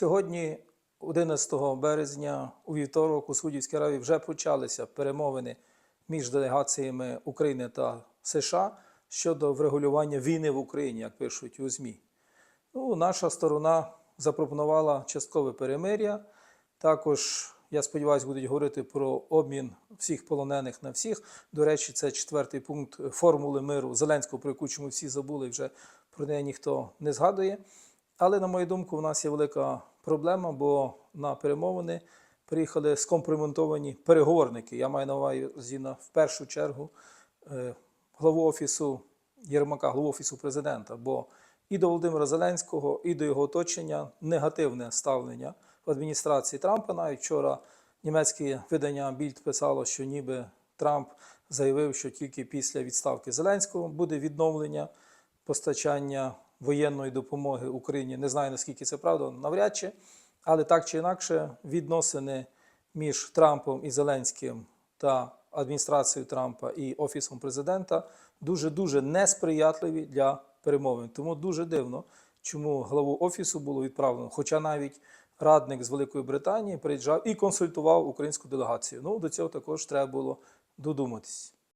Сьогодні, 11 березня, у вівторок, у Судівській Аравії вже почалися перемовини між делегаціями України та США щодо врегулювання війни в Україні, як пишуть у ЗМІ. Ну, наша сторона запропонувала часткове перемир'я. Також, я сподіваюся, будуть говорити про обмін всіх полонених на всіх. До речі, це четвертий пункт формули миру Зеленського, про яку чому всі забули, вже про неї ніхто не згадує. Але, на мою думку, в нас є велика проблема, бо на перемовини приїхали скомпроментовані переговорники. Я маю на увазі на в першу чергу е, главу офісу Єрмака, главу офісу президента. Бо і до Володимира Зеленського, і до його оточення негативне ставлення в адміністрації Трампа. Навіть вчора німецьке видання Більд писало, що ніби Трамп заявив, що тільки після відставки Зеленського буде відновлення постачання воєнної допомоги Україні. Не знаю наскільки це правда, навряд чи, але так чи інакше, відносини між Трампом і Зеленським та адміністрацією Трампа і Офісом президента дуже дуже несприятливі для перемовин. Тому дуже дивно, чому главу офісу було відправлено, хоча навіть радник з Великої Британії приїжджав і консультував українську делегацію. Ну до цього також треба було додуматись.